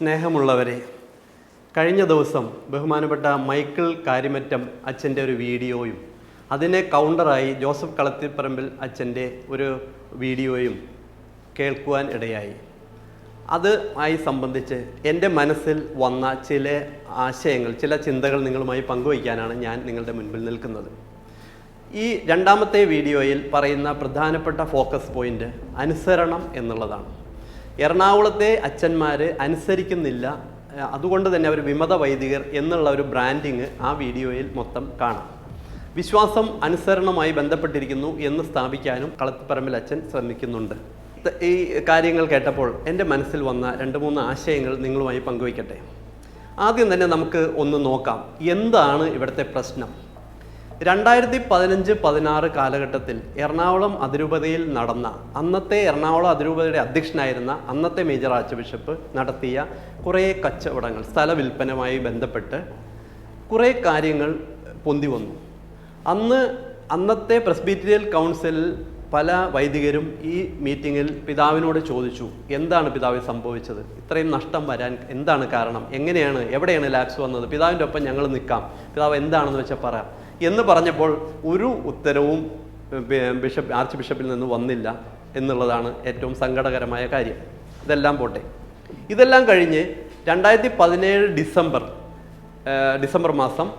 സ്നേഹമുള്ളവരെ കഴിഞ്ഞ ദിവസം ബഹുമാനപ്പെട്ട മൈക്കിൾ കാര്യമറ്റം അച്ഛന്റെ ഒരു വീഡിയോയും അതിനെ കൗണ്ടറായി ജോസഫ് കളത്തിപ്പറമ്പിൽ അച്ഛന്റെ ഒരു വീഡിയോയും കേൾക്കുവാൻ ഇടയായി. അത് ആയി സംബന്ധിച്ച് എന്റെ മനസ്സിൽ വന്ന ചില ആശയങ്ങൾ ചില ചിന്തകൾ നിങ്ങളുമായി പങ്കുവയ്ക്കാനാണ് ഞാൻ നിങ്ങളുടെ മുൻപിൽ നിൽക്കുന്നത്. ഈ രണ്ടാമത്തെ വീഡിയോയിൽ പറയുന്ന പ്രധാനപ്പെട്ട ഫോക്കസ് പോയിന്റ് അനുസരണം എന്നുള്ളതാണ്. എറണാകുളത്തെ അച്ഛന്മാർ അനുസരിക്കുന്നില്ല. അതുകൊണ്ട് തന്നെ അവർ വിമത വൈദികർ എന്നുള്ള ഒരു ബ്രാൻഡിങ് ആ വീഡിയോയിൽ മൊത്തം കാണാം. വിശ്വാസം അനുസരണമായി ബന്ധപ്പെട്ടിരിക്കുന്നു എന്ന് സ്ഥാപിക്കാനും കളത്തിപ്പറമ്പിൽ അച്ഛൻ ശ്രമിക്കുന്നുണ്ട്. ഈ കാര്യങ്ങൾ കേട്ടപ്പോൾ എന്റെ മനസ്സിൽ വന്ന രണ്ട് മൂന്ന് ആശയങ്ങൾ നിങ്ങളുമായി പങ്കുവയ്ക്കട്ടെ. ആദ്യം തന്നെ നമുക്ക് ഒന്ന് നോക്കാം. എന്താണ് ഇവിടുത്തെ പ്രശ്നം? രണ്ടായിരത്തി പതിനഞ്ച് പതിനാറ് കാലഘട്ടത്തിൽ എറണാകുളം അതിരൂപതയിൽ നടന്ന അന്നത്തെ എറണാകുളം അതിരൂപതയുടെ അധ്യക്ഷനായിരുന്ന അന്നത്തെ മേജർ ആർച്ച് ബിഷപ്പ് നടത്തിയ കുറേ കച്ചവടങ്ങൾ സ്ഥല വിൽപ്പനയുമായി ബന്ധപ്പെട്ട് കുറേ കാര്യങ്ങൾ പൊന്തി വന്നു. അന്ന് അന്നത്തെ പ്രസ്ബിറ്റീരിയൽ കൗൺസിലിൽ പല വൈദികരും ഈ മീറ്റിങ്ങിൽ പിതാവിനോട് ചോദിച്ചു എന്താണ് പിതാവ് സംഭവിച്ചത്? ഇത്രയും നഷ്ടം വരാൻ എന്താണ് കാരണം? എങ്ങനെയാണ്? എവിടെയാണ് ലാക്സ് വന്നത്? പിതാവിന്റെ ഒപ്പം ഞങ്ങൾ നിൽക്കാം. പിതാവ് എന്താണെന്ന് വെച്ചാൽ പറയാം. എന്ന് പറഞ്ഞപ്പോൾ ഒരു ഉത്തരവും ബിഷപ്പ് ആർച്ച് ബിഷപ്പിൽ നിന്ന് വന്നില്ല എന്നുള്ളതാണ് ഏറ്റവും സങ്കടകരമായ കാര്യം. ഇതെല്ലാം പോട്ടെ. ഇതെല്ലാം കഴിഞ്ഞ് രണ്ടായിരത്തി പതിനേഴ് ഡിസംബർ ഡിസംബർ മാസം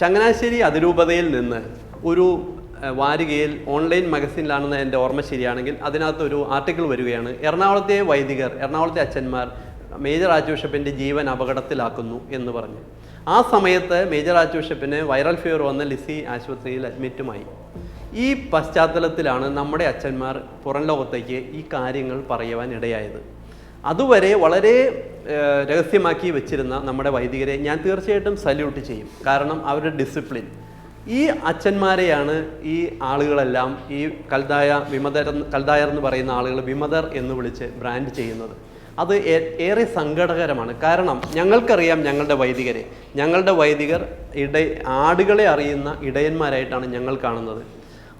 ചങ്ങനാശ്ശേരി അതിരൂപതയിൽ നിന്ന് ഒരു വാരികയിൽ ഓൺലൈൻ മഗസിനിലാണെന്ന് എന്റെ ഓർമ്മ ശരിയാണെങ്കിൽ അതിനകത്തൊരു ആർട്ടിക്കിൾ വരികയാണ്. എറണാകുളത്തെ വൈദികർ എറണാകുളത്തെ അച്ഛന്മാർ മേജർ ആർച്ച് ബിഷപ്പിന്റെ ജീവൻ അപകടത്തിലാക്കുന്നു എന്ന് പറഞ്ഞു. ആ സമയത്ത് മേജർ ആർച്ച് ബിഷപ്പിന് വൈറൽ ഫീവർ വന്ന് ലിസി ആശുപത്രിയിൽ അഡ്മിറ്റുമായി. ഈ പശ്ചാത്തലത്തിലാണ് നമ്മുടെ അച്ഛന്മാർ പുറം ലോകത്തേക്ക് ഈ കാര്യങ്ങൾ പറയുവാൻ ഇടയായത്. അതുവരെ വളരെ രഹസ്യമാക്കി വെച്ചിരുന്ന നമ്മുടെ വൈദികരെ ഞാൻ തീർച്ചയായിട്ടും സല്യൂട്ട് ചെയ്യും. കാരണം അവരുടെ ഡിസിപ്ലിൻ ഈ അച്ഛന്മാരെയാണ് ഈ ആളുകളെല്ലാം ഈ കൽതായ വിമതർ കൽതായർ എന്ന് പറയുന്ന ആളുകൾ വിമതർ എന്ന് വിളിച്ച് ബ്രാൻഡ് ചെയ്യുന്നത്. അത് ഏറെ സങ്കടകരമാണ്. കാരണം ഞങ്ങൾക്കറിയാം ഞങ്ങളുടെ വൈദികരെ. ഞങ്ങളുടെ വൈദികർ ഇട ആടുകളെ അറിയുന്ന ഇടയന്മാരായിട്ടാണ് ഞങ്ങൾ കാണുന്നത്.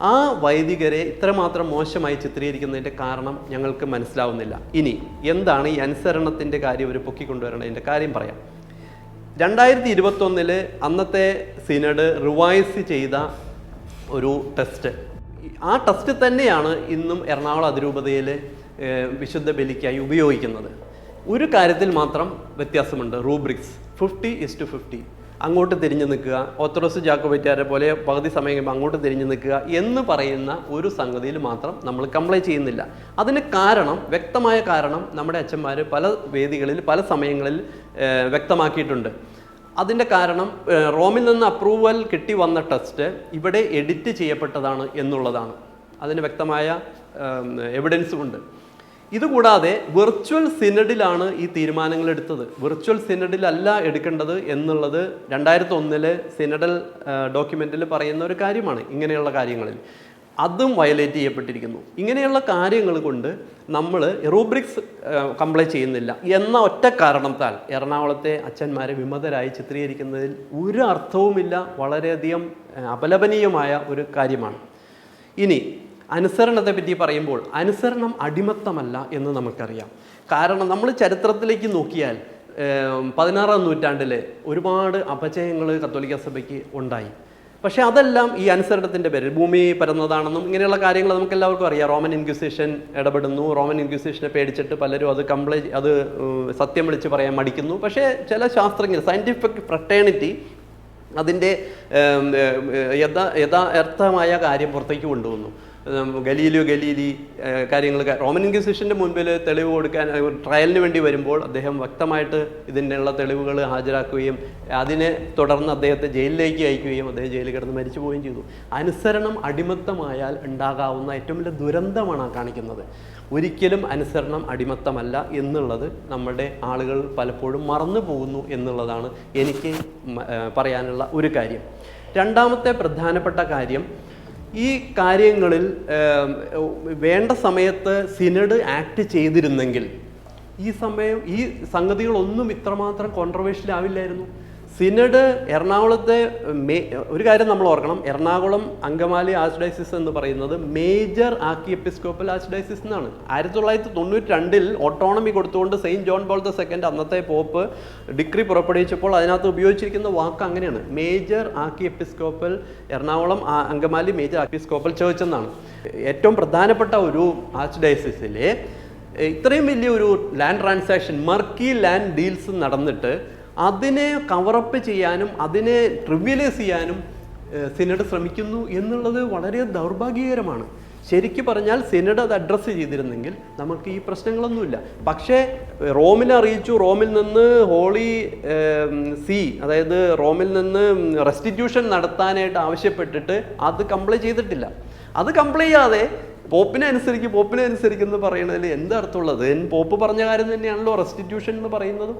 ആ വൈദികരെ ഇത്രമാത്രം മോശമായി ചിത്രീകരിക്കുന്നതിന്റെ കാരണം ഞങ്ങൾക്ക് മനസ്സിലാവുന്നില്ല. ഇനി എന്താണ് ഈ അനുസരണത്തിന്റെ കാര്യം ഒരു പൊക്കിക്കൊണ്ടുവരേണ്ടതിന്റെ കാര്യം പറയാം. രണ്ടായിരത്തി ഇരുപത്തൊന്നിൽ അന്നത്തെ സിനഡ് റിവൈസ് ചെയ്ത ഒരു ടെസ്റ്റ്. ആ ടെസ്റ്റ് തന്നെയാണ് ഇന്നും എറണാകുളം അതിരൂപതയിൽ വിശുദ്ധ ബലിക്കായി ഉപയോഗിക്കുന്നത്. ഒരു കാര്യത്തിൽ മാത്രം വ്യത്യാസമുണ്ട് rubrics fifty is to fifty അങ്ങോട്ട് തിരിഞ്ഞു നിൽക്കുക ഓത്തറോസ് ജാക്കോബറ്റാരെ പോലെ പകുതി സമയം കഴിയുമ്പോൾ അങ്ങോട്ട് തിരിഞ്ഞു നിൽക്കുക എന്ന് പറയുന്ന ഒരു സംഗതിയിൽ മാത്രം നമ്മൾ കംപ്ലൈ ചെയ്യുന്നില്ല. അതിന് കാരണം വ്യക്തമായ കാരണം നമ്മുടെ അച്ഛന്മാർ പല വേദികളിൽ പല സമയങ്ങളിൽ വ്യക്തമാക്കിയിട്ടുണ്ട്. അതിന്റെ കാരണം റോമിൽ നിന്ന് അപ്രൂവൽ കിട്ടി വന്ന ടെസ്റ്റ് ഇവിടെ എഡിറ്റ് ചെയ്യപ്പെട്ടതാണ് എന്നുള്ളതാണ്. അതിന് വ്യക്തമായ എവിഡൻസും ഉണ്ട്. ഇതുകൂടാതെ വെർച്വൽ സിനഡിലാണ് ഈ തീരുമാനങ്ങൾ എടുത്തത് വെർച്വൽ സിനഡിലല്ല എടുക്കേണ്ടത് എന്നുള്ളത് രണ്ടായിരത്തി ഒന്നിൽ സിനഡൽ ഡോക്യുമെന്റിൽ പറയുന്ന ഒരു കാര്യമാണ് ഇങ്ങനെയുള്ള കാര്യങ്ങളിൽ. അതും വയലേറ്റ് ചെയ്യപ്പെട്ടിരിക്കുന്നു. ഇങ്ങനെയുള്ള കാര്യങ്ങൾ കൊണ്ട് നമ്മൾ റൂബ്രിക്സ് കംപ്ലൈ ചെയ്യുന്നില്ല. എന്ന ഒറ്റ കാരണത്താൽ എറണാകുളത്തെ അച്ഛന്മാരെ വിമതരായി ചിത്രീകരിക്കുന്നതിൽ ഒരു അർത്ഥവുമില്ല. വളരെയധികം അപലപനീയമായ ഒരു കാര്യമാണ്. ഇനി അനുസരണത്തെ പറ്റി പറയുമ്പോൾ അനുസരണം അടിമത്തമല്ല എന്ന് നമുക്കറിയാം. കാരണം നമ്മൾ ചരിത്രത്തിലേക്ക് നോക്കിയാൽ പതിനാറാം നൂറ്റാണ്ടിൽ ഒരുപാട് അപചയങ്ങൾ കത്തോലിക്ക സഭയ്ക്ക് ഉണ്ടായി. പക്ഷേ അതെല്ലാം ഈ അനുസരണത്തിന്റെ പേരിൽ ഭൂമി പരന്നതാണെന്നും ഇങ്ങനെയുള്ള കാര്യങ്ങൾ നമുക്ക് എല്ലാവർക്കും അറിയാം. റോമൻ ഇൻക്വിസിഷൻ ഇടപെടുന്നു. റോമൻ ഇൻക്വിസിഷനെ പേടിച്ചിട്ട് പലരും അത് കംപ്ലൈ അത് സത്യം വിളിച്ച് പറയാൻ മടിക്കുന്നു. പക്ഷേ ചില ശാസ്ത്രജ്ഞർ സയന്റിഫിക് പ്രട്ടേണിറ്റി അതിന്റെ യഥാ യഥാർത്ഥമായ കാര്യം പുറത്തേക്ക് കൊണ്ടുവന്നു. ഗലീലിയോ ഗലീലി കാര്യങ്ങളൊക്കെ. റോമൻ ഇൻക്വിസിഷന്റെ മുൻപിൽ തെളിവ് കൊടുക്കാൻ ട്രയലിന് വേണ്ടി വരുമ്പോൾ അദ്ദേഹം വ്യക്തമായിട്ട് ഇതിനുള്ള തെളിവുകൾ ഹാജരാക്കുകയും അതിനെ തുടർന്ന് അദ്ദേഹത്തെ ജയിലിലേക്ക് അയക്കുകയും അദ്ദേഹം ജയിലിൽ കിടന്ന് മരിച്ചു പോവുകയും ചെയ്തു. അനുസരണം അടിമത്തമായാൽ ഉണ്ടാകാവുന്ന ഏറ്റവും വലിയ ദുരന്തമാണ് കാണിക്കുന്നത്. ഒരിക്കലും അനുസരണം അടിമത്തമല്ല എന്നുള്ളത് നമ്മുടെ ആളുകൾ പലപ്പോഴും മറന്നു പോകുന്നു എന്നുള്ളതാണ് എനിക്ക് പറയാനുള്ള ഒരു കാര്യം. രണ്ടാമത്തെ പ്രധാനപ്പെട്ട കാര്യം ഈ കാര്യങ്ങളിൽ വേണ്ട സമയത്ത് സിനഡ് ആക്ട് ചെയ്തിരുന്നെങ്കിൽ ഈ സമയം ഈ സംഗതികളൊന്നും ഇത്രമാത്രം കോൺട്രവേഴ്ഷ്യൽ ആവില്ലായിരുന്നു. സിനഡ് എറണാകുളത്തെ ഒരു കാര്യം നമ്മൾ ഓർക്കണം. എറണാകുളം അങ്കമാലി ആസ്ഡൈസിസ് എന്ന് പറയുന്നത് മേജർ ആക്കി എപ്പിസ്കോപ്പൽ ആസ്ഡൈസിസ് എന്നാണ്. ആയിരത്തി തൊള്ളായിരത്തി തൊണ്ണൂറ്റി രണ്ടിൽ ഓട്ടോണമി കൊടുത്തുകൊണ്ട് saint John Paul the second അന്നത്തെ പോപ്പ് ഡിഗ്രി പുറപ്പെടുവിച്ചപ്പോൾ അതിനകത്ത് ഉപയോഗിച്ചിരിക്കുന്ന വാക്ക് അങ്ങനെയാണ്. Major archiepiscopal Ernakulam Angamaly major archiepiscopal church എന്നാണ്. ഏറ്റവും പ്രധാനപ്പെട്ട ഒരു ആസ്ഡൈസിസിലെ ഇത്രയും വലിയ ഒരു land transaction murky land deals നടന്നിട്ട് അതിനെ കവറപ്പ് ചെയ്യാനും അതിനെ ട്രിവ്യലൈസ് ചെയ്യാനും സിനഡ് ശ്രമിക്കുന്നു എന്നുള്ളത് വളരെ ദൗർഭാഗ്യകരമാണ്. ശരിക്കു പറഞ്ഞാൽ സിനഡ് അത് അഡ്രസ്സ് ചെയ്തിരുന്നെങ്കിൽ നമുക്ക് ഈ പ്രശ്നങ്ങളൊന്നുമില്ല. പക്ഷേ റോമിൽ അറിയിച്ചു റോമിൽ നിന്ന് ഹോളി സി അതായത് റോമിൽ നിന്ന് റെസ്റ്റിറ്റ്യൂഷൻ നടത്താനായിട്ട് ആവശ്യപ്പെട്ടിട്ട് അത് കംപ്ലൈ ചെയ്തിട്ടില്ല. അത് കംപ്ലൈ ചെയ്യാതെ പോപ്പിനെ അനുസരിച്ച് പോപ്പിനെ അനുസരിക്കുന്ന പറയുന്നതിൽ എന്തർത്ഥമുള്ളത് പോപ്പ് പറഞ്ഞ കാര്യം തന്നെയാണല്ലോ റെസ്റ്റിറ്റ്യൂഷൻ എന്ന് പറയുന്നത്.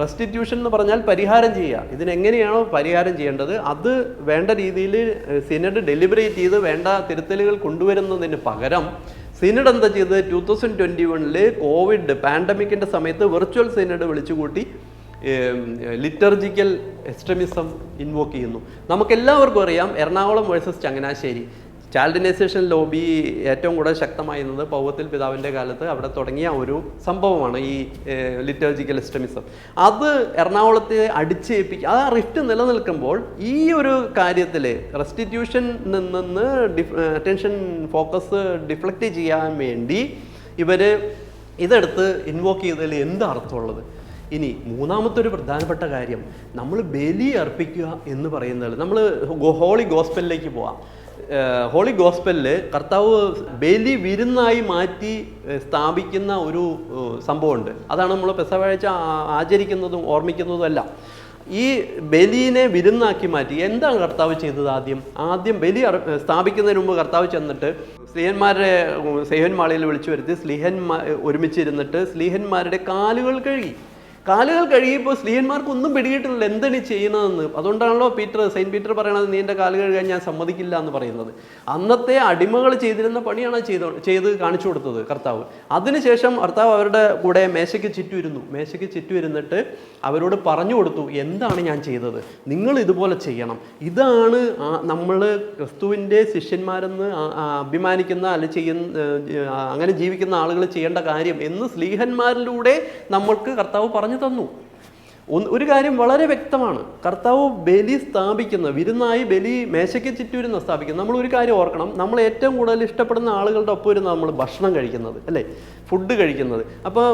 റെസ്റ്റിറ്റ്യൂഷൻ എന്ന് പറഞ്ഞാൽ പരിഹാരം ചെയ്യുക. ഇതിനെങ്ങനെയാണോ പരിഹാരം ചെയ്യേണ്ടത്? അത് വേണ്ട രീതിയിൽ സിനഡ് ഡെലിബറേറ്റ് ചെയ്ത് വേണ്ട തിരുത്തലുകൾ കൊണ്ടുവരുന്നതിന് പകരം സിനഡ് എന്താ ചെയ്തത്? ടൂ തൗസൻഡ് ട്വന്റി വണ്ണിൽ കോവിഡ് പാൻഡമിക്കിന്റെ സമയത്ത് വെർച്വൽ സിനഡ് വിളിച്ചുകൂട്ടി ലിറ്റർജിക്കൽ എക്സ്ട്രമിസം ഇൻവോക്ക് ചെയ്യുന്നു. നമുക്കെല്ലാവർക്കും അറിയാം Ernakulam versus Changanassery. Chaldeanization lobby ഏറ്റവും കൂടുതൽ ശക്തമായിരുന്നത് പൗവത്തിൽ പിതാവിന്റെ കാലത്ത് അവിടെ തുടങ്ങിയ ഒരു സംഭവമാണ് ഈ ലിറ്റർജിക്കൽ എസ്റ്റമിസം അത് എറണാകുളത്തെ അടിച്ചേൽപ്പിക്കുക ആ റിഫ്റ്റ് നിലനിൽക്കുമ്പോൾ ഈ ഒരു കാര്യത്തിൽ റെസ്റ്റിറ്റ്യൂഷൻ നിന്ന് ഡിഫ് അറ്റൻഷൻ ഫോക്കസ് ഡിഫ്ലക്റ്റ് ചെയ്യാൻ വേണ്ടി ഇവർ ഇതെടുത്ത് ഇൻവോക്ക് ചെയ്തതിൽ എന്ത് അർത്ഥമുള്ളത്? ഇനി മൂന്നാമത്തെ ഒരു പ്രധാനപ്പെട്ട കാര്യം നമ്മൾ ബലി അർപ്പിക്കുക എന്ന് പറയുന്നത് നമ്മൾ ഹോളി ഗോസ്പലിലേക്ക് പോവാം. ഹോളി ഗോസ്പലിൽ കർത്താവ് ബലി വിരുന്നായി മാറ്റി സ്ഥാപിക്കുന്ന ഒരു സംഭവമുണ്ട്. അതാണ് നമ്മൾ പെസവാഴ്ച ആചരിക്കുന്നതും ഓർമ്മിക്കുന്നതും അല്ല ഈ ബലിനെ വിരുന്നാക്കി മാറ്റി എന്താണ് കർത്താവ് ചെയ്തത് ആദ്യം? ആദ്യം ബലി സ്ഥാപിക്കുന്നതിന് മുമ്പ് കർത്താവ് ചെന്നിട്ട് സ്ലീഹന്മാരെ സ്ലീഹൻ മാളിയിൽ വിളിച്ചു വരുത്തി സ്ലീഹന്മാ ഒരുമിച്ചിരുന്നിട്ട് സ്ലീഹന്മാരുടെ കാലുകൾ കഴുകി. കാലുകൾ കഴിയുമ്പോൾ സ്ത്രീയന്മാർക്ക് ഒന്നും പിടികിട്ടില്ല എന്താണ് ചെയ്യുന്നതെന്ന്? അതുകൊണ്ടാണല്ലോ പീറ്റർ സെയിന്റ് പീറ്റർ പറയണത് നീ എന്റെ കാലുകൾ കഴുകാൻ ഞാൻ സമ്മതിക്കില്ല എന്ന് പറയുന്നത്. അന്നത്തെ അടിമകൾ ചെയ്തിരുന്ന പണിയാണ് ചെയ്ത് ചെയ്ത് കാണിച്ചു കൊടുത്തത് കർത്താവ്. അതിനുശേഷം കർത്താവ് അവരുടെ കൂടെ മേശയ്ക്ക് ചുറ്റുമിരുന്നു മേശയ്ക്ക് ചുറ്റുമിരുന്നിട്ട് അവരോട് പറഞ്ഞു കൊടുത്തു എന്താണ് ഞാൻ ചെയ്തത്? നിങ്ങൾ ഇതുപോലെ ചെയ്യണം. ഇതാണ് നമ്മൾ ക്രിസ്തുവിന്റെ ശിഷ്യന്മാരെന്ന് അഭിമാനിക്കുന്ന അല്ലെ ചെയ്യുന്ന അങ്ങനെ ജീവിക്കുന്ന ആളുകൾ ചെയ്യേണ്ട കാര്യം എന്ന് സ്ലീഹന്മാരിലൂടെ നമ്മൾക്ക് കർത്താവ് പറഞ്ഞു തന്നു. ഒരു കാര്യം വളരെ വ്യക്തമാണ്. കർത്താവ് ബലി സ്ഥാപിക്കുന്ന വിരുന്നായി ബലി മേശയ്ക്ക് ചുറ്റൂരുന്ന സ്ഥാപിക്കുന്നത് നമ്മൾ ഒരു കാര്യം ഓർക്കണം. നമ്മൾ ഏറ്റവും കൂടുതൽ ഇഷ്ടപ്പെടുന്ന ആളുകളുടെ ഒപ്പം ഇരുന്ന് നമ്മൾ ഭക്ഷണം കഴിക്കുന്നത് അല്ലേ? ഫുഡ് കഴിക്കുന്നത്. അപ്പോൾ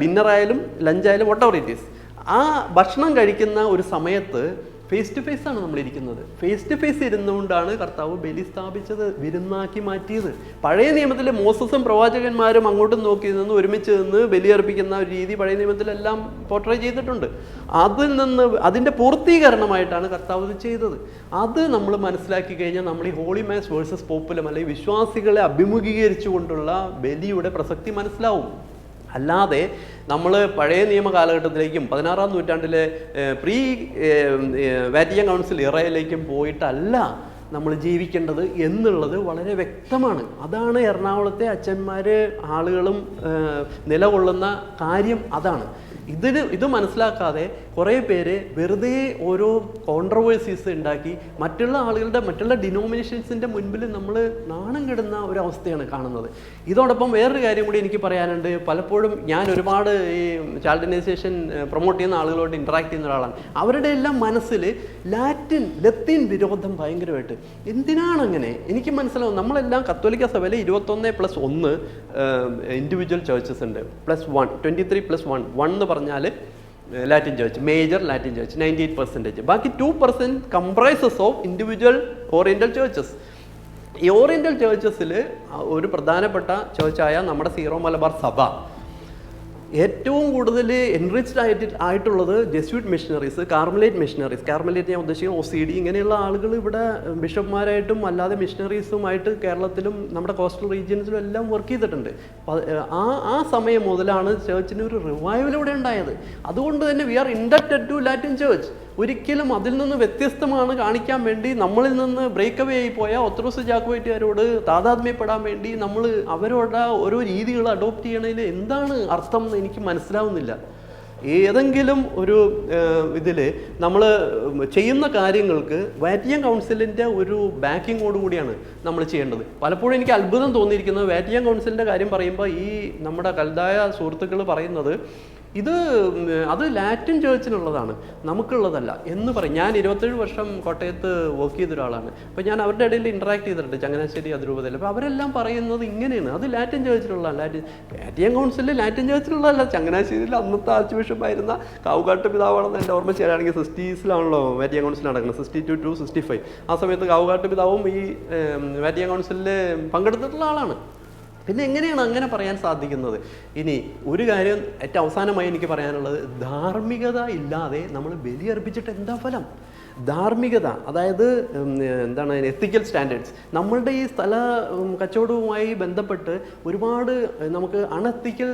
ഡിന്നറായാലും ലഞ്ചായാലും വട്ട് എവർ ഇറ്റ് ഈസ് ആ ഭക്ഷണം കഴിക്കുന്ന ഒരു സമയത്ത് ഫേസ് ടു ഫേസ് ആണ് നമ്മൾ ഇരിക്കുന്നത്. ഫേസ് ടു ഫേസ് ഇരുന്നുകൊണ്ടാണ് കർത്താവ് ബലി സ്ഥാപിച്ചത് വിരുന്നാക്കി മാറ്റിയത്. പഴയ നിയമത്തിലെ മോസസും പ്രവാചകന്മാരും അങ്ങോട്ടും നോക്കി നിന്ന് ഒരുമിച്ച് നിന്ന് ബലിയർപ്പിക്കുന്ന ഒരു രീതി പഴയ നിയമത്തിലെല്ലാം പോർട്രേ ചെയ്തിട്ടുണ്ട്. അതിൽ നിന്ന് അതിന്റെ പൂർത്തീകരണമായിട്ടാണ് കർത്താവ് ഇത് ചെയ്തത്. അത് നമ്മൾ മനസ്സിലാക്കി കഴിഞ്ഞാൽ നമ്മൾ ഈ ഹോളി മാസ് വേഴ്സസ് പോപ്പുലം അല്ലെങ്കിൽ വിശ്വാസികളെ അഭിമുഖീകരിച്ചുകൊണ്ടുള്ള ബലിയുടെ പ്രസക്തി മനസ്സിലാവും. അല്ലാതെ നമ്മൾ പഴയ നിയമ കാലഘട്ടത്തിലേക്കും പതിനാറാം നൂറ്റാണ്ടിലെ പ്രീ വാറ്റിക്കൻ കൗൺസിൽ ഇറയിലേക്കും പോയിട്ടല്ല നമ്മൾ ജീവിക്കേണ്ടത് എന്നുള്ളത് വളരെ വ്യക്തമാണ്. അതാണ് എറണാകുളത്തെ അച്ഛന്മാർ ആളുകളും നിലകൊള്ളുന്ന കാര്യം അതാണ്. ഇതിന് ഇത് മനസ്സിലാക്കാതെ കുറേ പേര് വെറുതെ ഓരോ കോൺട്രവേഴ്സീസ് ഉണ്ടാക്കി മറ്റുള്ള ആളുകളുടെ മറ്റുള്ള ഡിനോമിനേഷൻസിന്റെ മുൻപിൽ നമ്മൾ നാണം കെടുന്ന ഒരു അവസ്ഥയാണ് കാണുന്നത്. ഇതോടൊപ്പം വേറൊരു കാര്യം കൂടി എനിക്ക് പറയാനുണ്ട്. പലപ്പോഴും ഞാൻ ഒരുപാട് ഈ ചാൾഡിനൈസേഷൻ പ്രൊമോട്ട് ചെയ്യുന്ന ആളുകളോട് ഇൻട്രാക്ട് ചെയ്യുന്ന ഒരാളാണ്. അവരുടെ എല്ലാം മനസ്സിൽ ലാറ്റിൻ ലത്തീൻ വിരോധം ഭയങ്കരമായിട്ട്. എന്തിനാണ് അങ്ങനെ എനിക്ക് മനസ്സിലാവും. നമ്മളെല്ലാം കത്തോലിക്ക സഭയിൽ ഇരുപത്തൊന്ന് പ്ലസ് ഒന്ന് ഇൻഡിവിജ്വൽ ചേർച്ചസ് ഉണ്ട്. Plus one twenty three plus one one എന്ന് പറഞ്ഞാൽ Latin church major Latin church ninety eight percentage ബാക്കി two percent comprises of individual oriental churches ഈ ഓറിയന്റൽ ചേർച്ചസിൽ ഒരു പ്രധാനപ്പെട്ട ചേർച്ചായ നമ്മുടെ സീറോ മലബാർ സഭ. ഏറ്റവും കൂടുതൽ എൻറിച്ച്ഡ് ആയിട്ട് ആയിട്ടുള്ളത് Jesuit missionaries Carmelite missionaries Carmelite ഞാൻ ഉദ്ദേശിക്കുന്നത് ഒ സി ഡി ഇങ്ങനെയുള്ള ആളുകൾ ഇവിടെ ബിഷപ്പ്മാരായിട്ടും അല്ലാതെ മിഷനറീസുമായിട്ട് കേരളത്തിലും നമ്മുടെ കോസ്റ്റൽ റീജിയൻസിലും എല്ലാം വർക്ക് ചെയ്തിട്ടുണ്ട്. ആ ആ സമയം മുതലാണ് ചേർച്ചിന് ഒരു റിവൈവൽ ഇവിടെ ഉണ്ടായത്. അതുകൊണ്ട് തന്നെ we are inducted to Latin church ഒരിക്കലും അതിൽ നിന്ന് വ്യത്യസ്തമാണ് കാണിക്കാൻ വേണ്ടി നമ്മളിൽ നിന്ന് ബ്രേക്ക് അവേ ആയി പോയ ഒത്രോസ് ജാക്കുവേറ്റുകാരോട് താതാത്മ്യപ്പെടാൻ വേണ്ടി നമ്മൾ അവരോട് ഓരോ രീതികൾ അഡോപ്റ്റ് ചെയ്യണതിൽ എന്താണ് അർത്ഥം എന്ന് എനിക്ക് മനസ്സിലാവുന്നില്ല. ഏതെങ്കിലും ഒരു ഇതിൽ നമ്മൾ ചെയ്യുന്ന കാര്യങ്ങൾക്ക് വാറ്റിയൻ കൗൺസിലിന്റെ ഒരു ബാക്കിങ്ങോട് കൂടിയാണ് നമ്മൾ ചെയ്യേണ്ടത്. പലപ്പോഴും എനിക്ക് അത്ഭുതം തോന്നിയിരിക്കുന്നത് വാറ്റിയൻ കൗൺസിലിന്റെ കാര്യം പറയുമ്പോൾ ഈ നമ്മുടെ കൽതായ സുഹൃത്തുക്കൾ പറയുന്നത് ഇത് അത് ലാറ്റിൻ ചേർച്ചിനുള്ളതാണ് നമുക്കുള്ളതല്ല. എന്ന് പറയും. ഞാൻ ഇരുപത്തേഴ് വർഷം കോട്ടയത്ത് വർക്ക് ചെയ്ത ഒരാളാണ് അപ്പോൾ ഞാൻ അവരുടെ ഇടയിൽ ഇൻട്രാക്ട് ചെയ്തിട്ടുണ്ട് ചങ്ങനാശ്ശേരി അതിരൂപതയിൽ. അപ്പോൾ അവരെല്ലാം പറയുന്നത് ഇങ്ങനെയാണ്. അത് ലാറ്റിൻ ചേർച്ചിലുള്ള ലാറ്റിൻ ലാറ്റിയൻ കൗൺസിലിൽ ലാറ്റിൻ ചേർച്ചിലുള്ളതല്ല. ചങ്ങനാശ്ശേരിയിൽ അന്നത്തെ ആർച്ച് ബിഷപ്പായിരുന്ന കാവുകാട്ട് പിതാവാണെന്ന് എന്റെ ഓർമ്മ ചെയ്യാനാണെങ്കിൽ സിക്സ്റ്റീസിലാണല്ലോ വാറ്റിയൻ കൗൺസിൽ നടക്കുന്നത്. Sixty two to sixty five ആ സമയത്ത് കാവുകാട്ട് പിതാവും ഈ വാറ്റിയൻ കൗൺസിലിൽ പങ്കെടുത്തിട്ടുള്ള ആളാണ്. പിന്നെ എങ്ങനെയാണ് അങ്ങനെ പറയാൻ സാധിക്കുന്നത്? ഇനി ഒരു കാര്യം ഏറ്റവും അവസാനമായി എനിക്ക് പറയാനുള്ളത് ധാർമ്മികത ഇല്ലാതെ നമ്മൾ ബലിയർപ്പിച്ചിട്ട് എന്താ ഫലം? ധാർമ്മികത അതായത് എന്താണ് എത്തിക്കൽ സ്റ്റാൻഡേർഡ്സ് നമ്മളുടെ ഈ സ്ഥല കച്ചവടവുമായി ബന്ധപ്പെട്ട് ഒരുപാട് നമുക്ക് അണെത്തിക്കൽ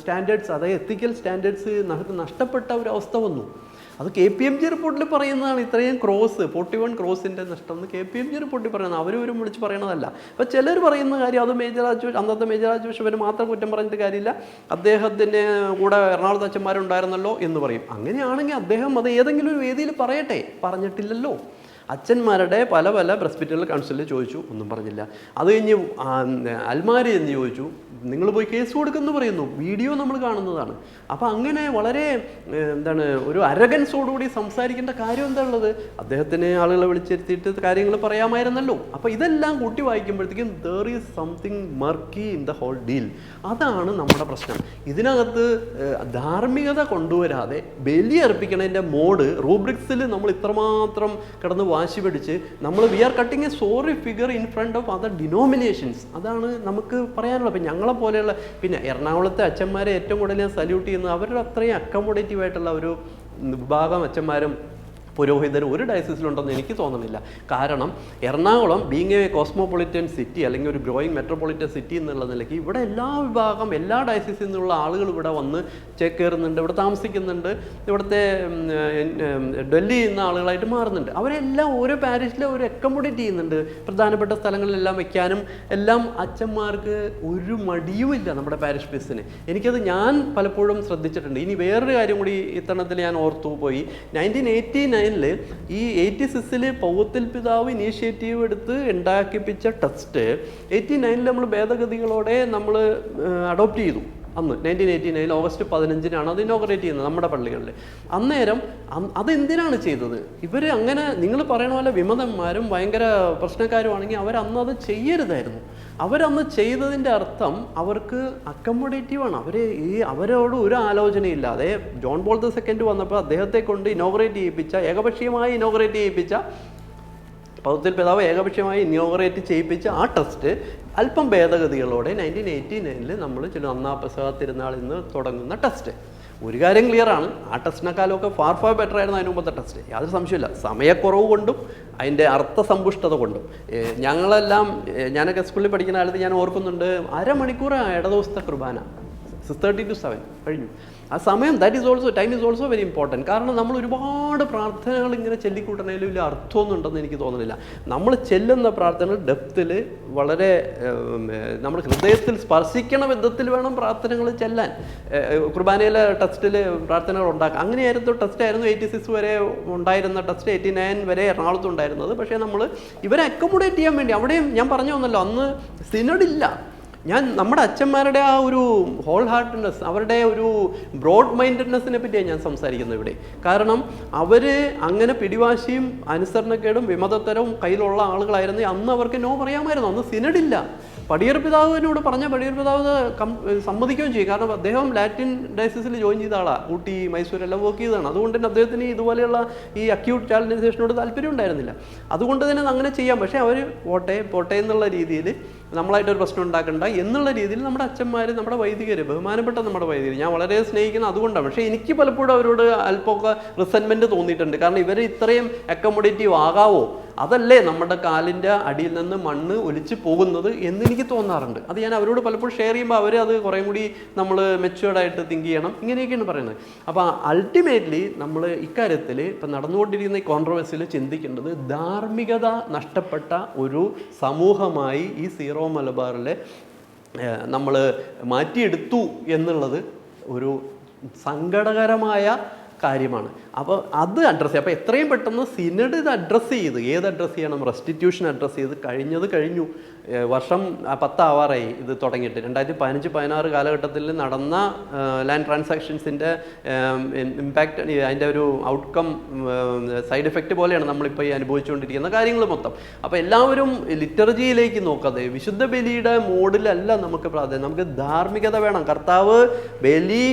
സ്റ്റാൻഡേർഡ്സ് അതായത് എത്തിക്കൽ സ്റ്റാൻഡേർഡ്സ് നമുക്ക് നഷ്ടപ്പെട്ട ഒരു അവസ്ഥ വന്നു. അത് കെ പി എം ജി റിപ്പോർട്ടിൽ പറയുന്നതാണ് ഇത്രയും ക്രോസ് ഫോർട്ടി വൺ ക്രോസിന്റെ നഷ്ടം എന്ന് കെ പി എം ജി റിപ്പോർട്ടിൽ പറയുന്നത്. അവരും വിളിച്ച് പറയണതല്ല. അപ്പോൾ ചിലർ പറയുന്ന കാര്യം അത് മേജർ രാജു അന്നത്തെ മേജർ രാജു ബിഷപ്പിന് മാത്രം കുറ്റം പറഞ്ഞിട്ട് കാര്യമില്ല. അദ്ദേഹത്തിന്റെ കൂടെ എറണാകുളത്ത് അച്ഛന്മാരുണ്ടായിരുന്നല്ലോ എന്ന് പറയും. അങ്ങനെയാണെങ്കിൽ അദ്ദേഹം അത് ഏതെങ്കിലും ഒരു വേദിയിൽ പറയട്ടെ. പറഞ്ഞിട്ടില്ലല്ലോ. അച്ഛന്മാരുടെ പല പല പ്രസ്പിറ്റൽ കൗൺസിലിൽ ചോദിച്ചു ഒന്നും പറഞ്ഞില്ല. അത് കഴിഞ്ഞ് അൽമാരി എന്ന് ചോദിച്ചു. നിങ്ങൾ പോയി കേസ് കൊടുക്കുമെന്ന് പറയുന്നു. വീഡിയോ നമ്മൾ കാണുന്നതാണ്. അപ്പോൾ അങ്ങനെ വളരെ എന്താണ് ഒരു അരഗൻസോടുകൂടി സംസാരിക്കേണ്ട കാര്യം എന്താ ഉള്ളത് അദ്ദേഹത്തിന് ആളുകളെ വിളിച്ചിരുത്തിയിട്ട് കാര്യങ്ങൾ പറയാമായിരുന്നല്ലോ. അപ്പോൾ ഇതെല്ലാം കൂട്ടി വായിക്കുമ്പോഴത്തേക്കും there is something murky in the whole deal അതാണ് നമ്മുടെ പ്രശ്നം. ഇതിനകത്ത് ധാർമ്മികത കൊണ്ടുവരാതെ ബലി അർപ്പിക്കണതിന്റെ മോഡ് റൂബ്രിക്സിൽ നമ്മൾ ഇത്രമാത്രം കിടന്ന് വാശി പിടിച്ച് നമ്മൾ we are cutting a sorry figure in front of other denominations അതാണ് നമുക്ക് പറയാനുള്ളത്. അപ്പം ഞങ്ങളെ പോലെയുള്ള പിന്നെ എറണാകുളത്തെ അച്ഛന്മാരെ ഏറ്റവും കൂടുതൽ ഞാൻ സല്യൂട്ട് ചെയ്യുന്നത് അവരുടെ അത്രയും അക്കോമഡേറ്റീവ് ആയിട്ടുള്ള ഒരു വിഭാഗം അച്ഛന്മാരും പുരോഹിതരും ഒരു ഡയസിസിലുണ്ടെന്ന് എനിക്ക് തോന്നുന്നില്ല കാരണം Ernakulam being a cosmopolitan city അല്ലെങ്കിൽ ഒരു ഗ്രോയിങ് മെട്രോപൊളിറ്റൻ സിറ്റി എന്നുള്ള നിലയ്ക്ക് ഇവിടെ എല്ലാ വിഭാഗം എല്ലാ ഡയസിസിൽ നിന്നുള്ള ആളുകൾ ഇവിടെ വന്ന് ചേക്കേറുന്നുണ്ട് ഇവിടെ താമസിക്കുന്നുണ്ട് ഇവിടുത്തെ ഡൽഹി ഉം, നിന്ന് ആളുകളായിട്ട് മാറുന്നുണ്ട്. അവരെല്ലാം ഓരോ പാരീഷിലെ ഒരു അക്കോമഡേറ്റ് ചെയ്യുന്നുണ്ട്. പ്രധാനപ്പെട്ട സ്ഥലങ്ങളിലെല്ലാം വയ്ക്കാനും എല്ലാം അച്ഛന്മാർക്ക് ഒരു മടിയുമില്ല നമ്മുടെ പാരിഷ് ബിസിന് എനിക്കത് ഞാൻ പലപ്പോഴും ശ്രദ്ധിച്ചിട്ടുണ്ട്. ഇനി വേറൊരു കാര്യം കൂടി ഇത്തരണത്തിൽ ഞാൻ ഓർത്തു പോയി. നയന്റീൻ എയ്റ്റി നയനിൽ ഈ എയ്റ്റി സിക്സിൽ പൗത്തിൽ പിതാവ് ഇനീഷ്യേറ്റീവ് എടുത്ത് ഉണ്ടാക്കിപ്പിച്ച ടെസ്റ്റ് എയ്റ്റി നയനിൽ നമ്മൾ ഭേദഗതികളോടെ നമ്മൾ അഡോപ്റ്റ് ചെയ്തു. അന്ന് നയന്റീൻ എയ്റ്റി നയൻ ഓഗസ്റ്റ് പതിനഞ്ചിനാണ് അത് ഇനോഗ്രേറ്റ് ചെയ്യുന്നത് നമ്മുടെ പള്ളികളിൽ. അന്നേരം അന്ന് അതെന്തിനാണ് ചെയ്തത്? ഇവർ അങ്ങനെ നിങ്ങൾ പറയണ പോലെ വിമതന്മാരും ഭയങ്കര പ്രശ്നക്കാരുമാണെങ്കിൽ അവരന്ന് അത് ചെയ്യരുതായിരുന്നു. അവരന്ന് ചെയ്തതിന്റെ അർത്ഥം അവർക്ക് അക്കോമഡേറ്റീവാണ് അവർ ഈ അവരോട് ഒരു ആലോചനയില്ലാതെ ജോൺ ബോൾ ദ സെക്കൻഡ് വന്നപ്പോൾ അദ്ദേഹത്തെ കൊണ്ട് ഇനോഗ്രേറ്റ് ചെയ്യിപ്പിച്ച ഏകപക്ഷീയമായി ഇനോഗ്രേറ്റ് ചെയ്യിപ്പിച്ച പൗത്തിൽ പിതാവ് ഏകപക്ഷീയമായി ഇന്നോവറേറ്റ് ചെയ്യിപ്പിച്ച ആ ടെസ്റ്റ് അല്പം ഭേദഗതികളോടെ നയന്റീൻ എയ്റ്റി നയനിൽ നമ്മൾ ചില ഒന്നാം പെസഹ തിരുനാളിൽ നിന്ന് തുടങ്ങുന്ന ടെസ്റ്റ് ഒരു കാര്യം ക്ലിയർ ആണ്. ആ ടെസ്റ്റിനെക്കാളൊക്കെ ഫാർ ഫാർ ബെറ്റർ ആയിരുന്നു അതിന് മുമ്പത്തെ ടെസ്റ്റ് യാതൊരു സംശയമില്ല സമയക്കുറവ് കൊണ്ടും അതിന്റെ അർത്ഥസമ്പുഷ്ടത കൊണ്ടും. ഞങ്ങളെല്ലാം ഞാനൊക്കെ സ്കൂളിൽ പഠിക്കുന്ന കാലത്ത് ഞാൻ ഓർക്കുന്നുണ്ട് അരമണിക്കൂർ ഇടദിവസത്തെ കുർബാന. സിക്സ് തേർട്ടി ടു സെവൻ കഴിഞ്ഞു. ആ സമയം that is also time is also very important കാരണം നമ്മൾ ഒരുപാട് പ്രാർത്ഥനകൾ ഇങ്ങനെ ചെല്ലിക്കൂട്ടണേലും വലിയ അർത്ഥമൊന്നും ഉണ്ടെന്ന് എനിക്ക് തോന്നുന്നില്ല. നമ്മൾ ചെല്ലുന്ന പ്രാർത്ഥനകൾ ഡെപ്തിൽ വളരെ നമ്മൾ ഹൃദയത്തിൽ സ്പർശിക്കണ വിധത്തിൽ വേണം പ്രാർത്ഥനകൾ ചെല്ലാൻ. കുർബാനയിലെ ടെസ്റ്റിൽ പ്രാർത്ഥനകൾ ഉണ്ടാക്കുക അങ്ങനെയായിരുന്നു ടെസ്റ്റ് ആയിരുന്നു എയ്റ്റി സിക്സ് വരെ ഉണ്ടായിരുന്ന ടെസ്റ്റ് എയ്റ്റി നയൻ വരെ എറണാകുളത്ത് ഉണ്ടായിരുന്നത്. പക്ഷേ നമ്മൾ ഇവരെ അക്കോമഡേറ്റ് ചെയ്യാൻ വേണ്ടി അവിടെയും ഞാൻ പറഞ്ഞു വന്നല്ലോ അന്ന് സിനഡില്ല ഞാൻ നമ്മുടെ അച്ഛന്മാരുടെ ആ ഒരു ഹോൾ ഹാർട്ട്നെസ് അവരുടെ ഒരു ബ്രോഡ് മൈൻഡഡ്നെസ്സിനെ പറ്റിയാണ് ഞാൻ സംസാരിക്കുന്നത് ഇവിടെ. കാരണം അവർ അങ്ങനെ പിടിവാശിയും അനുസരണക്കേടും വിമതത്തരവും കയ്യിലുള്ള ആളുകളായിരുന്നു അന്ന് അവർക്ക് നോ പറയാമായിരുന്നു. അന്ന് സിനഡില്ല. പടിയർ പിതാവിനോട് പറഞ്ഞ പടിയർ പിതാവ് സമ്മതിക്കുകയും ചെയ്യും. കാരണം അദ്ദേഹം ലാറ്റിൻ ഡയസിസിൽ ജോയിൻ ചെയ്ത ആളാണ് ഊട്ടി മൈസൂർ എല്ലാം വർക്ക് ചെയ്തതാണ്. അതുകൊണ്ട് തന്നെ അദ്ദേഹത്തിന് ഇതുപോലെയുള്ള ഈ അക്യൂട്ട് ചാലഞ്ചേഷനോട് താല്പര്യം ഉണ്ടായിരുന്നില്ല. അതുകൊണ്ട് തന്നെ അങ്ങനെ ചെയ്യാം. പക്ഷേ അവർ പോട്ടെ പോട്ടെ എന്നുള്ള രീതിയിൽ നമ്മളായിട്ടൊരു പ്രശ്നം ഉണ്ടാക്കണ്ട എന്നുള്ള രീതിയിൽ നമ്മുടെ അച്ഛന്മാർ നമ്മുടെ വൈദികർ ബഹുമാനപ്പെട്ട നമ്മുടെ വൈദികർ ഞാൻ വളരെ സ്നേഹിക്കുന്ന അതുകൊണ്ടാണ്. പക്ഷേ എനിക്ക് പലപ്പോഴും അവരോട് അല്പമൊക്കെ റിസൻമെന്റ് തോന്നിയിട്ടുണ്ട്. കാരണം ഇവർ ഇത്രയും അക്കോമഡേറ്റീവ് ആകാവോ? അതല്ലേ നമ്മുടെ കാലിന്റെ അടിയിൽ നിന്ന് മണ്ണ് ഒലിച്ച് പോകുന്നത് എന്ന് എനിക്ക് തോന്നാറുണ്ട്. അത് ഞാൻ അവരോട് പലപ്പോഴും ഷെയർ ചെയ്യുമ്പോൾ അവർ അത് കുറേ കൂടി നമ്മൾ മെച്ചുവേർഡായിട്ട് തിങ്ക് ചെയ്യണം. ഇങ്ങനെയൊക്കെയാണ് പറയുന്നത്. അപ്പോൾ അൾട്ടിമേറ്റ്ലി നമ്മൾ ഇക്കാര്യത്തിൽ ഇപ്പം നടന്നുകൊണ്ടിരിക്കുന്ന ഈ കോൺട്രവേഴ്സിയിൽ ചിന്തിക്കേണ്ടത് ധാർമ്മികത നഷ്ടപ്പെട്ട ഒരു സമൂഹമായി ഈ സീറോ മലബാറിലെ നമ്മൾ മാറ്റിയെടുത്തു എന്നുള്ളത് ഒരു സങ്കടകരമായ കാര്യമാണ്. അപ്പോൾ അത് അഡ്രസ്സ് ചെയ്യുക അപ്പോൾ എത്രയും പെട്ടെന്ന് സിനഡ് ഇത് അഡ്രസ്സ് ചെയ്ത് ഏത് അഡ്രസ്സ് ചെയ്യണം? റെസ്റ്റിറ്റ്യൂഷൻ അഡ്രസ്സ് ചെയ്ത് കഴിഞ്ഞത് കഴിഞ്ഞു. വർഷം പത്താവാറായി ഇത് തുടങ്ങിയിട്ട്. രണ്ടായിരത്തി പതിനഞ്ച് പതിനാറ് കാലഘട്ടത്തിൽ നടന്ന ലാൻഡ് ട്രാൻസാക്ഷൻസിന്റെ ഇമ്പാക്റ്റ് അതിന്റെ ഒരു ഔട്ട്കം സൈഡ് എഫക്റ്റ് പോലെയാണ് നമ്മളിപ്പോൾ ഈ അനുഭവിച്ചുകൊണ്ടിരിക്കുന്ന കാര്യങ്ങൾ മൊത്തം. അപ്പോൾ എല്ലാവരും ലിറ്റർജിയിലേക്ക് നോക്കാതെ വിശുദ്ധ ബലിയുടെ മോഡിലല്ല നമുക്ക് പ്രാധാന്യം. നമുക്ക് ധാർമ്മികത വേണം. കർത്താവ് ബലി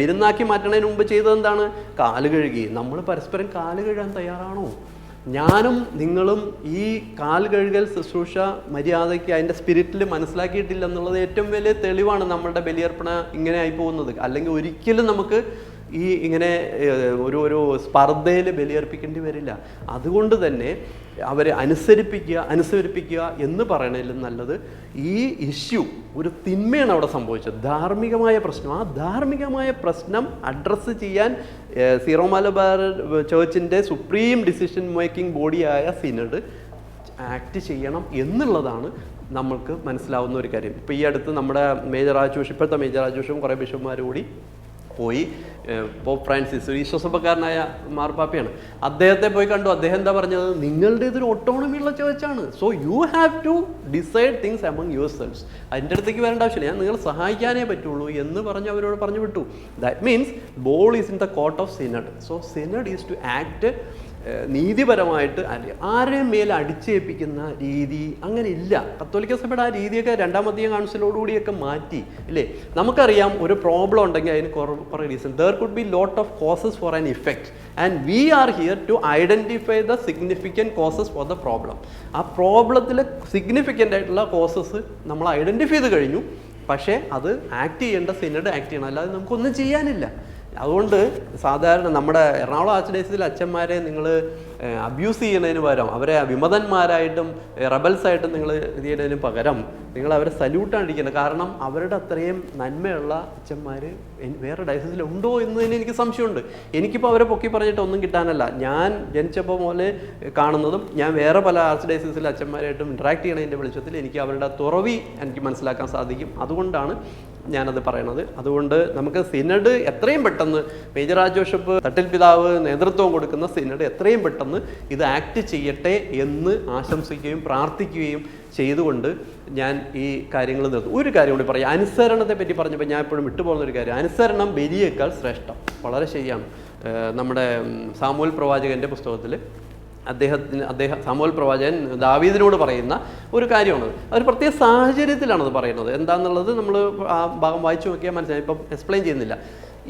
വിരുന്നാക്കി മാറ്റണതിന് മുമ്പ് ചെയ്തത് എന്താണ്? കാൽ കഴുകി. നമ്മൾ പരസ്പരം കാൽ കഴുകാൻ തയ്യാറാണോ? ഞാനും നിങ്ങളും ഈ കാൽ കഴുകൽ ശുശ്രൂഷ മര്യാദയ്ക്ക് അതിന്റെ സ്പിരിറ്റിൽ മനസ്സിലാക്കിയിട്ടില്ല എന്നുള്ളത് ഏറ്റവും വലിയ തെളിവാണ് നമ്മളുടെ ബലിയർപ്പണ ഇങ്ങനെ ആയി പോകുന്നത്. അല്ലെങ്കിൽ ഒരിക്കലും നമുക്ക് ഈ ഇങ്ങനെ ഒരു ഒരു സ്പർദ്ധയിൽ ബലിയർപ്പിക്കേണ്ടി വരില്ല. അതുകൊണ്ട് തന്നെ അവരെ അനുസരിപ്പിക്കുക അനുസരിപ്പിക്കുക എന്ന് പറയണതിലും നല്ലത് ഈ ഇഷ്യൂ ഒരു തിന്മയാണ് അവിടെ സംഭവിച്ചത്. ധാർമ്മികമായ പ്രശ്നം. ആ ധാർമ്മികമായ പ്രശ്നം അഡ്രസ്സ് ചെയ്യാൻ സീറോ മലബാർ ചേർച്ചിന്റെ സുപ്രീം ഡിസിഷൻ മേക്കിംഗ് ബോഡിയായ സിനഡ് ആക്ട് ചെയ്യണം എന്നുള്ളതാണ് നമ്മൾക്ക് മനസ്സിലാവുന്ന ഒരു കാര്യം. ഇപ്പോൾ ഈ അടുത്ത് നമ്മുടെ മേജർ ആജോഷ് ഇപ്പോഴത്തെ മേജർ ആജോഷും കുറേ ബിഷപ്പുമാരും കൂടി പോയി. പോപ്പ് ഫ്രാൻസിസ് ഒരു വിശ്വസഭക്കാരനായ മാർപ്പാപ്പയാണ് അദ്ദേഹത്തെ പോയി കണ്ടു. അദ്ദേഹം എന്താ പറഞ്ഞത്? നിങ്ങളുടെ ഇതൊരു ഓട്ടോണമി ഉള്ള ചേർച്ചാണ് so you have to decide things among yourselves അതിന്റെ അടുത്തേക്ക് വരേണ്ട ആവശ്യമില്ല. ഞാൻ നിങ്ങൾ സഹായിക്കാനേ പറ്റുള്ളൂ എന്ന് പറഞ്ഞ് അവരോട് പറഞ്ഞു വിട്ടു. That means ball is in the court of synod so synod is to act നീതിപരമായിട്ട് ആരെയും മേൽ അടിച്ചേൽപ്പിക്കുന്ന രീതി അങ്ങനെ ഇല്ല കത്തോലിക്ക സഭയുടെ ആ രീതിയൊക്കെ രണ്ടാം അധികം കൗൺസിലോടുകൂടിയൊക്കെ മാറ്റി അല്ലേ? നമുക്കറിയാം ഒരു പ്രോബ്ലം ഉണ്ടെങ്കിൽ അതിന് കുറേ reason there could be lot of causes for an effect and we are here to identify the significant causes for the problem ആ പ്രോബ്ലത്തിലെ സിഗ്നിഫിക്കന്റ് ആയിട്ടുള്ള കോസസ് നമ്മൾ ഐഡന്റിഫൈ ചെയ്ത് കഴിഞ്ഞു. പക്ഷേ അത് ആക്ട് ചെയ്യേണ്ട സിനഡ് ആക്ട് ചെയ്യണം. അല്ലാതെ നമുക്കൊന്നും ചെയ്യാനില്ല. അതുകൊണ്ട് സാധാരണ നമ്മുടെ എറണാകുളം ആർച്ച് അച്ഛന്മാരെ നിങ്ങൾ അബ്യൂസ് ചെയ്യുന്നതിന് പകരം അവരെ വിമതന്മാരായിട്ടും റബൽസായിട്ടും നിങ്ങൾ ഇത് ചെയ്യുന്നതിന് പകരം നിങ്ങൾ അവരെ സല്യൂട്ടാണ് ഇരിക്കുന്നത്. കാരണം അവരുടെ അത്രയും നന്മയുള്ള അച്ഛന്മാർ വേറെ ഡയസിൽ ഉണ്ടോ എന്നതിന് എനിക്ക് സംശയമുണ്ട്. എനിക്കിപ്പോൾ അവരെ പൊക്കി പറഞ്ഞിട്ട് ഒന്നും കിട്ടാനല്ല. ഞാൻ ജനിച്ചപ്പോൾ പോലെ കാണുന്നതും ഞാൻ വേറെ പല ആർച്ച് ഡയസിസിലെ അച്ഛന്മാരായിട്ടും ഇൻട്രാക്ട് ചെയ്യണതിന്റെ വെളിച്ചത്തിൽ എനിക്ക് അവരുടെ തുറവി എനിക്ക് മനസ്സിലാക്കാൻ സാധിക്കും. അതുകൊണ്ടാണ് ഞാനത് പറയണത്. അതുകൊണ്ട് നമുക്ക് സിനഡ് എത്രയും പെട്ടെന്ന് മേജർ ബിഷപ്പ് തട്ടിൽ പിതാവ് നേതൃത്വം കൊടുക്കുന്ന സിനഡ് എത്രയും പെട്ടെന്ന് ഇത് ആക്ട് ചെയ്യട്ടെ എന്ന് ആശംസിക്കുകയും പ്രാർത്ഥിക്കുകയും ചെയ്തുകൊണ്ട് ഞാൻ ഈ കാര്യങ്ങൾ നിർത്തും. ഒരു കാര്യം കൂടി പറയാം. അനുസരണത്തെ പറ്റി പറഞ്ഞപ്പോൾ ഞാൻ എപ്പോഴും വിട്ടുപോകുന്ന ഒരു കാര്യം. അനുസരണം ബലിയേക്കാൾ ശ്രേഷ്ഠം. വളരെ ശരിയാണ്. നമ്മുടെ സാമൂൽ പ്രവാചകന്റെ പുസ്തകത്തിൽ അദ്ദേഹത്തിന് അദ്ദേഹം സാമൂൽ പ്രവാചകൻ ദാവീദിനോട് പറയുന്ന ഒരു കാര്യമാണ് ഒരു പ്രത്യേക സാഹചര്യത്തിലാണത് പറയുന്നത്. എന്താണെന്നുള്ളത് നമ്മൾ ആ ഭാഗം വായിച്ചു നോക്കിയാൽ മനസ്സിലായി. ഇപ്പം എക്സ്പ്ലെയിൻ ചെയ്യുന്നില്ല.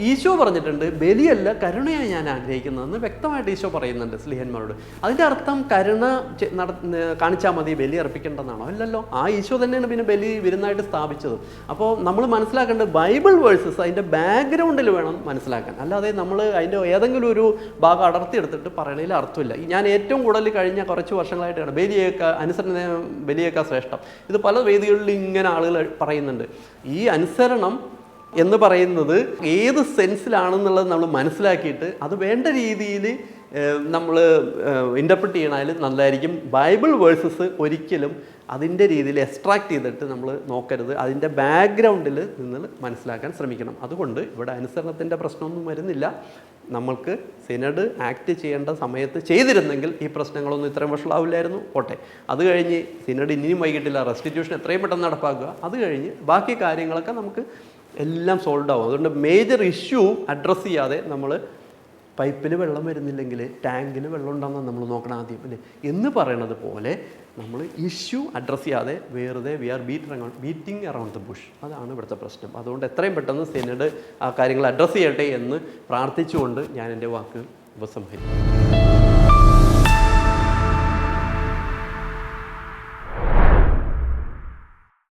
ഈശോ പറഞ്ഞിട്ടുണ്ട് ബലിയല്ല കരുണയാണ് ഞാൻ ആഗ്രഹിക്കുന്നതെന്ന് വ്യക്തമായിട്ട് ഈശോ പറയുന്നുണ്ട് സ്ലിഹന്മാരോട്. അതിന്റെ അർത്ഥം കരുണ നട കാണിച്ചാൽ മതി ബലി അർപ്പിക്കേണ്ടതാണോ അല്ലല്ലോ ആ ഈശോ തന്നെയാണ് പിന്നെ ബലി വിരുന്നായിട്ട് സ്ഥാപിച്ചത്. അപ്പോൾ നമ്മൾ മനസ്സിലാക്കേണ്ടത് ബൈബിൾ വേഴ്സസ് അതിന്റെ ബാക്ക്ഗ്രൗണ്ടിൽ വേണം മനസ്സിലാക്കാൻ. അല്ലാതെ നമ്മൾ അതിന്റെ ഏതെങ്കിലും ഒരു ഭാഗം അടർത്തിയെടുത്തിട്ട് പറയണതിൽ അർത്ഥമില്ല. ഞാൻ ഏറ്റവും കൂടുതൽ കഴിഞ്ഞ കുറച്ച് വർഷങ്ങളായിട്ടാണ് ബലിയേക്ക അനുസരണ ബലിയേക്കാ ശ്രേഷ്ഠം. ഇത് പല വേദികളിൽ ഇങ്ങനെ ആളുകൾ പറയുന്നുണ്ട്. ഈ അനുസരണം എന്ന് പറയുന്നത് ഏത് സെൻസിലാണെന്നുള്ളത് നമ്മൾ മനസ്സിലാക്കിയിട്ട് അത് വേണ്ട രീതിയിൽ നമ്മൾ ഇന്റർപ്രറ്റ് ചെയ്യണതിൽ നല്ലതായിരിക്കും. ബൈബിൾ വേഴ്സസ് ഒരിക്കലും അതിന്റെ രീതിയിൽ എക്സ്ട്രാക്ട് ചെയ്തിട്ട് നമ്മൾ നോക്കരുത്. അതിന്റെ ബാക്ക്ഗ്രൗണ്ടിൽ നിന്ന് മനസ്സിലാക്കാൻ ശ്രമിക്കണം. അതുകൊണ്ട് ഇവിടെ അനുസരണത്തിന്റെ പ്രശ്നമൊന്നും വരുന്നില്ല. നമ്മൾക്ക് സിനഡ് ആക്ട് ചെയ്യേണ്ട സമയത്ത് ചെയ്തിരുന്നെങ്കിൽ ഈ പ്രശ്നങ്ങളൊന്നും ഇത്രയും വഷളാവില്ലായിരുന്നു. പോട്ടെ. അത് കഴിഞ്ഞ് സിനഡ് ഇനിയും വൈകിട്ടില്ല. റെസ്റ്റിറ്റ്യൂഷൻ എത്രയും പെട്ടെന്ന് നടപ്പാക്കുക. അത് കഴിഞ്ഞ് ബാക്കി കാര്യങ്ങളൊക്കെ നമുക്ക് എല്ലാം സോൾവ് ആവും. അതുകൊണ്ട് മേജർ ഇഷ്യൂ അഡ്രസ്സ് ചെയ്യാതെ നമ്മൾ പൈപ്പിൽ വെള്ളം വരുന്നില്ലെങ്കിൽ ടാങ്കിൽ വെള്ളം ഉണ്ടാകുന്ന നമ്മൾ നോക്കണം ആദ്യം. അല്ലേ എന്ന് പറയണത് പോലെ നമ്മൾ ഇഷ്യൂ അഡ്രസ്സ് ചെയ്യാതെ വെറുതെ we are beat around beating around the bush അതാണ് ഇവിടുത്തെ പ്രശ്നം. അതുകൊണ്ട് എത്രയും പെട്ടെന്ന് സെനഡ് ആ കാര്യങ്ങൾ അഡ്രസ്സ് ചെയ്യട്ടെ എന്ന് പ്രാർത്ഥിച്ചുകൊണ്ട് ഞാൻ എന്റെ വാക്ക് ഉപസംഹരിക്കും